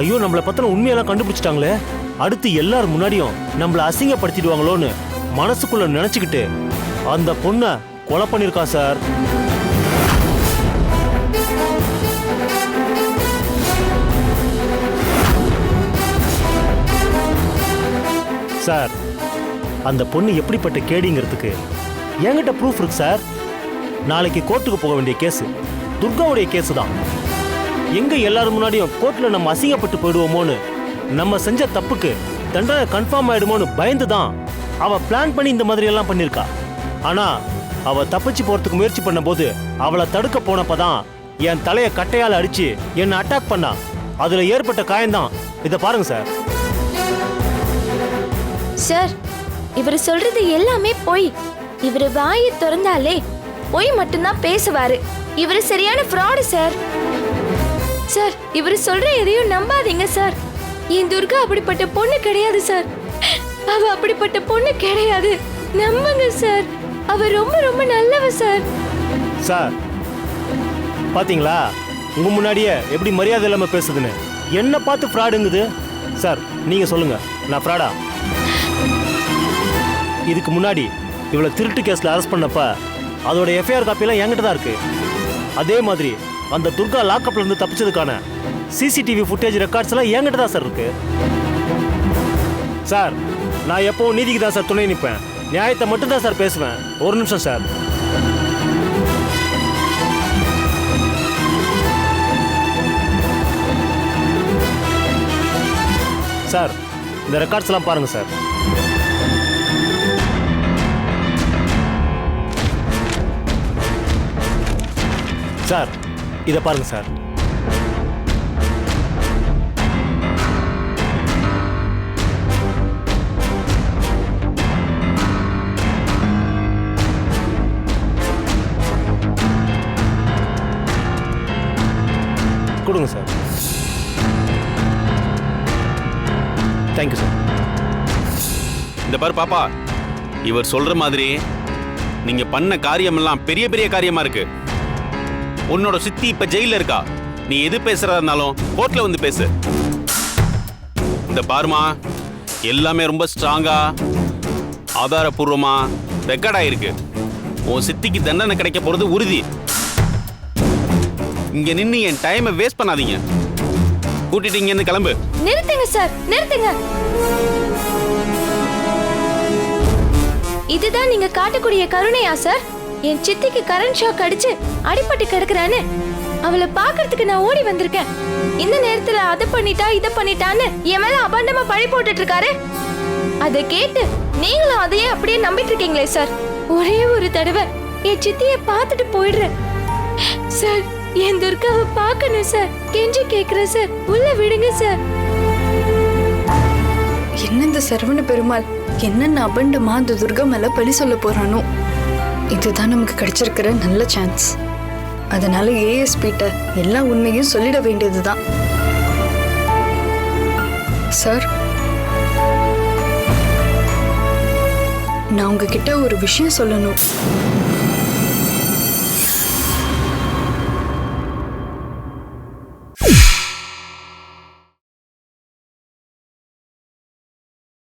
ஐயோ நம்மளை பத்தின உண்மையெல்லாம் கண்டுபிடிச்சிட்டாங்களே. அடுத்து எல்லார் முன்னாடியும் நம்மளை அசிங்கப்படுத்திடுவாங்களோன்னு மனசுக்குள்ள நினைச்சுக்கிட்டு அந்த பொண்ணை கொலை பண்ணியிருக்கா சார். சார் அந்த பொண்ணு எப்படிப்பட்ட கேடிங்கிறதுக்கு என்கிட்ட ப்ரூஃப் இருக்கு சார். நாளைக்கு கோர்ட்டுக்கு போக வேண்டிய கேஸ். துர்காவுடைய கேஸ் தான் எங்க எல்லாரும் முன்னாடியும் கோர்ட்ல நம்ம அசிங்கப்பட்டு போயிடுவோமோன்னு? நம்ம செஞ்ச தப்புக்கு தண்டனை கன்ஃபார்ம் ஆயிடுமோன்னு பயந்து தான் அவ பிளான் பண்ணி இந்த மாதிரி எல்லாம் பண்ணிருக்கா. ஆனா அவ தப்பிச்சு போறதுக்கு முயற்சி பண்ணும்போது அவளை தடுக்க போனப்பதான் என் தலைய கட்டையால அடிச்சு என்னை அட்டாக் பண்ணா. அதுல ஏற்பட்ட காயம்தான். இதை பாருங்க சார் சார் இவர் சொல்றது எல்லாமே பொய். இவர் வாயை திறந்தாலே பொய் மட்டும்தான் பேசுவாரு. இவர் சரியான ஃப்ராடு சார் சார் இவர் சொல்ற எதையும் நம்பாதீங்க சார். என் துர்கா அப்படிப்பட்ட பொண்ணு கிடையாது சார். அவ அப்படிப்பட்ட பொண்ணு கிடையாது. நம்புங்க சார். அவ ரொம்ப ரொம்ப நல்லவ சார். சார் பாத்தீங்களா? உங்க முன்னாடியே எப்படி மரியாதை இல்லாம பேசுதுன்னு. என்ன பார்த்து ஃப்ராடுங்குது சார் நீங்க சொல்லுங்க. நான் ஃப்ராடா இதுக்கு முன்னாடி இவளை திருட்டு கேஸ்ல அரெஸ்ட் பண்ணப்ப அதோட எஃப்ஐஆர் காப்பியெல்லாம் என்கிட்ட தான் இருக்கு. அதே மாதிரி அந்த துர்கா லாக்அப்ல இருந்து தப்பிச்சதுக்கான சிசிடிவி ஃபுட்டேஜ் ரெக்கார்ட்ஸ் எல்லாம் என்கிட்ட தான் சார் இருக்கு. சார் நான் எப்பவும் நீதிக்கு தான் சார் துணை நிற்பேன் நியாயத்தை மட்டும் தான் சார் பேசுவேன். ஒரு நிமிஷம் சார் சார் இந்த ரெக்கார்ட்ஸ் எல்லாம் பாருங்க சார் சார் இதை பாருங்க சார். கொடுங்க சார். தேங்க்யூ சார் இந்த பாரு பாப்பா இவர் சொல்ற மாதிரி நீங்க பண்ண காரியமெல்லாம் பெரிய பெரிய காரியமா இருக்கு. உன்னோட சித்தி இப்ப ஜெயில இருக்கா? நீ எது பேசுறதா இருந்தாலும் கோர்ட்ல வந்து பேசு. இந்த பாருமா எல்லாமே ரொம்ப ஸ்ட்ராங்கா ஆதாரபூர்வமா ரெக்கார்ட் ஆயிருக்கு. உன் சித்திக்கு தண்டனை கிடைக்க போறது உறுதி. இங்க நின்னு என் டைமை வேஸ்ட் பண்ணாதீங்க. கூட்டிட்டு இங்க இருந்து கிளம்பு. நிறுத்துங்க சார் நிறுத்துங்க. இதுதான் நீங்க காட்டக்கூடிய கருணையா சார் என் சித்திக்கு கரண்ட் ஷாக் அடிச்சு அடிபட்டு கிடக்குறான்னு. அவளை பாக்குறதுக்கு நான் ஓடி வந்திருக்கேன். இந்த நேரத்துல அதை பண்ணிட்டா இதை பண்ணிட்டான்னு என் மேல அபாண்டமா பழி போட்டுட்டு இருக்காரு. அதை கேட்டு நீங்களும் அதையே அப்படியே நம்பிட்டு இருக்கீங்களே சார் ஒரே ஒரு தடவை என் சித்திய பார்த்துட்டு போயிடுறேன். சார் என் துர்காவை பார்க்கணும் சார் கெஞ்சி கேக்குறேன் சார் உள்ள விடுங்க சார் என்ன இந்த சரவண பெருமாள்? என்னென்ன அபண்டமா அந்த துர்கா மேல பழி சொல்ல போறானோ? இதுதான் நமக்கு கிடைச்சிருக்கிற நல்ல சான்ஸ் அதனால ஏஎஸ்பிட்ட எல்லா உண்மையும் சொல்லிட வேண்டியது தான் சார் நான் உங்ககிட்ட ஒரு விஷயம் சொல்லணும்.